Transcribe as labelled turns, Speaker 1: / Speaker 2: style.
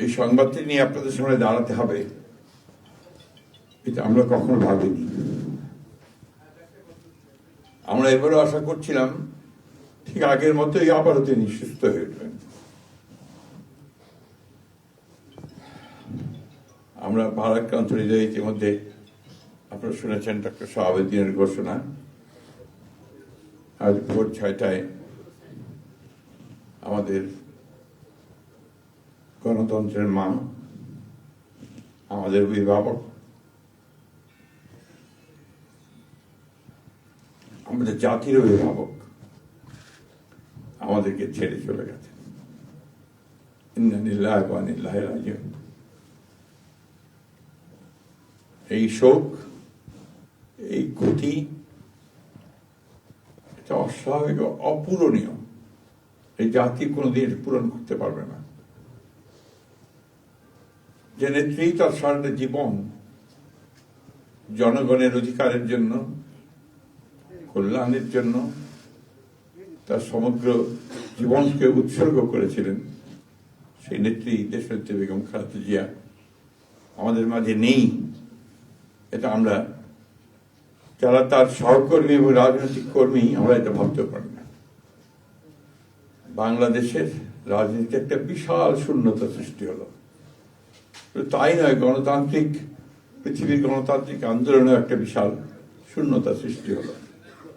Speaker 1: এই সংবাদটি নিয়ে আপনাদের সামনে দাঁড়াতে হবে। এটা আমরা কখনো ভাবিনি। আমরা এবারও আশা করছিলাম, ঠিক আগের মতোই আবারও তিনি সুস্থ হয়ে উঠবেন। আমরা ভারাক্রান্ত হৃদয় ইতিমধ্যে আপনারা শুনেছেন ডক্টর শাহাবুদ্দিনের ঘোষণা, আজ ভোর ছয়টায় আমাদের গণতন্ত্রের মা আমাদের অভিভাবক। আমাদের জাতির অভিভাবক আমাদেরকে ছেড়ে চলে গেছে। এই শোক, এই ক্ষতি এটা অস্বাভাবিক অপূরণীয়। এই জাতি কোনোদিন পূরণ করতে পারবে না। যে নেত্রী তার সারাটা জীবন, জনগণের অধিকারের জন্য, কল্যাণের জন্য তার সমগ্র জীবনকে উৎসর্গ করেছিলেন, সেই নেত্রী দেশনেত্রী বেগম খালেদা জিয়া। আমাদের মাঝে নেই, এটা আমরা, যারা তার সহকর্মী এবং রাজনৈতিক কর্মী, আমরা এটা ভাবতে পারি না। বাংলাদেশের রাজনীতিতে একটা বিশাল শূন্যতা সৃষ্টি হলো। তাই নয় গণতান্ত্রিক পৃথিবীর গণতান্ত্রিক আন্দোলনে একটা বিশাল শূন্যতা সৃষ্টি হলো।